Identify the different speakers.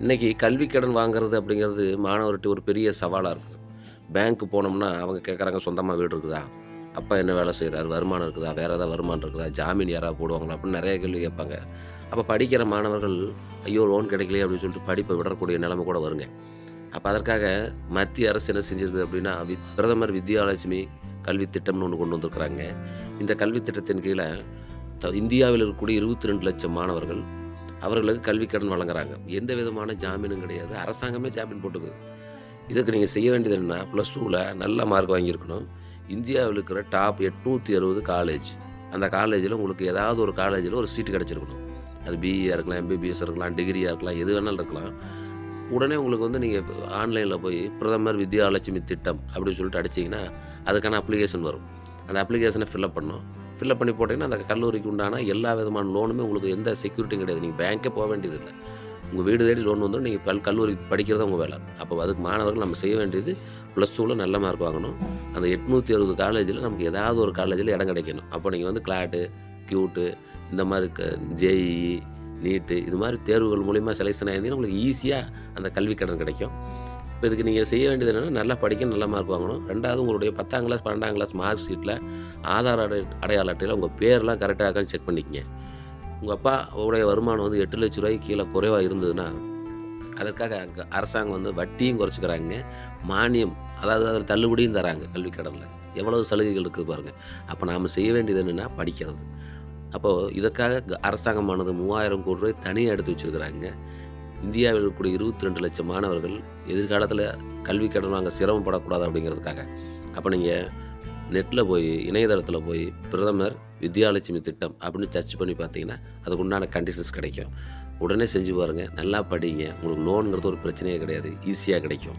Speaker 1: இன்றைக்கி கல்வி கடன் வாங்குறது அப்படிங்கிறது மாணவர்கிட்ட ஒரு பெரிய சவாலாக இருக்குது. பேங்க்கு போனோம்னா அவங்க கேட்குறாங்க சொந்தமாக வீடு இருக்குதா? அப்பா என்ன வேலை செய்கிறாரு வருமானம் இருக்குதா? வேறு ஏதாவது வருமானம் இருக்குதா? ஜாமீன் யாராவது போடுவாங்களா? அப்படின்னு நிறைய கேள்வி கேட்பாங்க. அப்போ படிக்கிற மாணவர்கள் ஐயோ லோன் கிடைக்கலையே அப்படின்னு சொல்லிட்டு படிப்பை விடக்கூடிய நிலைமை கூட வருங்க. அப்போ அதற்காக மத்திய அரசு என்ன செஞ்சிருக்கு அப்படின்னா வித் பிரதமர் வித்யாலட்சுமி கல்வி திட்டம்னு ஒன்று கொண்டு வந்திருக்கிறாங்க. இந்த கல்வி திட்டத்தின் கீழே த- இந்தியாவில் இருக்கக்கூடிய இருபத்தி ரெண்டு லட்சம் மாணவர்கள் அவர்களுக்கு கல்வி கடன் வழங்குறாங்க. எந்த விதமான ஜாமீனும் கிடையாது. அரசாங்கமே ஜாமீன் போட்டுக்குது. இதுக்கு நீங்கள் செய்ய வேண்டியது என்ன ப்ளஸ் டூவில் நல்ல மார்க் வாங்கியிருக்கணும். இந்தியாவில் இருக்கிற டாப் எட்நூற்றி அறுபது காலேஜ் அந்த காலேஜில் உங்களுக்கு ஏதாவது ஒரு காலேஜில் ஒரு சீட்டு கிடச்சிருக்கணும். அது பிஇயாக இருக்கலாம் எம்பிபிஎஸ் இருக்கலாம் டிகிரியாக இருக்கலாம் எது வேணாலும் இருக்கலாம். உடனே உங்களுக்கு வந்து நீங்கள் ஆன்லைனில் போய் பிரதமர் வித்யாலட்சுமி திட்டம் அப்படின்னு சொல்லிட்டு அடிச்சிங்கன்னா அதுக்கான அப்ளிகேஷன் வரும். அந்த அப்ளிகேஷனை ஃபில்அப் பண்ணணும் ஃபில்அப் பண்ணி போட்டிங்கன்னா அந்த கல்லூரிக்கு உண்டான எல்லா விதமான லோனுமே உங்களுக்கு எந்த செக்யூரிட்டியும் கிடையாது. நீங்கள் பேங்க்கே போக வேண்டியதில்லை. உங்கள் வீடு தேடி லோன் வந்துடும் நீங்கள் கல் கல்லூரிக்கு படிக்கிறது உங்கள் வேலை. அப்போ அதுக்கு மாணவர்கள் நம்ம செய்ய வேண்டியது ப்ளஸ் டூவில் நல்ல மார்க் வாங்கணும். அந்த எட்நூற்றி அறுபது காலேஜில் நமக்கு ஏதாவது ஒரு காலேஜில் இடம் கிடைக்கணும். அப்போ நீங்கள் வந்து கிளாட்டு கியூட்டு இந்த மாதிரி க ஜேஇஇ நீட்டு இது மாதிரி தேர்வுகள் மூலிமா செலெக்ஷன் ஆகிருந்தீங்கன்னா உங்களுக்கு ஈஸியாக அந்த கல்வி கடன் கிடைக்கும். இப்போ இதுக்கு நீங்கள் செய்ய வேண்டியது என்னென்னா நல்லா படிக்க நல்ல மார்க் வாங்கணும். ரெண்டாவது உங்களுடைய பத்தாம் கிளாஸ் பன்னெண்டாம் கிளாஸ் மார்க் ஷீட்டில் ஆதார் அடை அடையாள அட்டையில் உங்கள் பேர்லாம் கரெக்டாக இருக்கான்னு செக் பண்ணிக்கங்க. உங்கள் அப்பா உடைய வருமானம் வந்து எட்டு லட்ச ரூபாய்க்கு கீழே குறைவாக இருந்ததுன்னா அதற்காக அரசாங்கம் வந்து வட்டியும் குறைச்சிக்கிறாங்க. மானியம் அதாவது அதில் தள்ளுபடியும் தராங்க கல்வி கடனில். எவ்வளவு சலுகைகள் இருக்குது பாருங்கள் அப்போ நாம் செய்ய வேண்டியது என்னென்னா படிக்கிறது. அப்போது இதற்காக க- அரசாங்கமானது மூவாயிரம் கோடி ரூபாய் தனியாக எடுத்து வச்சுருக்கிறாங்க. இந்தியாவில் இருக்கக்கூடிய இருபத்தி ரெண்டு லட்சம் மாணவர்கள் எதிர்காலத்தில் கல்வி கடன் வாங்க சிரமப்படக்கூடாது அப்படிங்கிறதுக்காக. அப்போ நீங்கள் நெட்டில் போய் இணையதளத்தில் போய் பிரதமர் வித்யாலட்சுமி திட்டம் அப்படின்னு சர்ச் பண்ணி பார்த்தீங்கன்னா அதுக்கு உண்டான கண்டிஷன்ஸ் கிடைக்கும். உடனே செஞ்சு பாருங்கள் நல்லா படிங்க. உங்களுக்கு லோனுங்கிறது ஒரு பிரச்சனையே கிடையாது. ஈஸியாக கிடைக்கும்.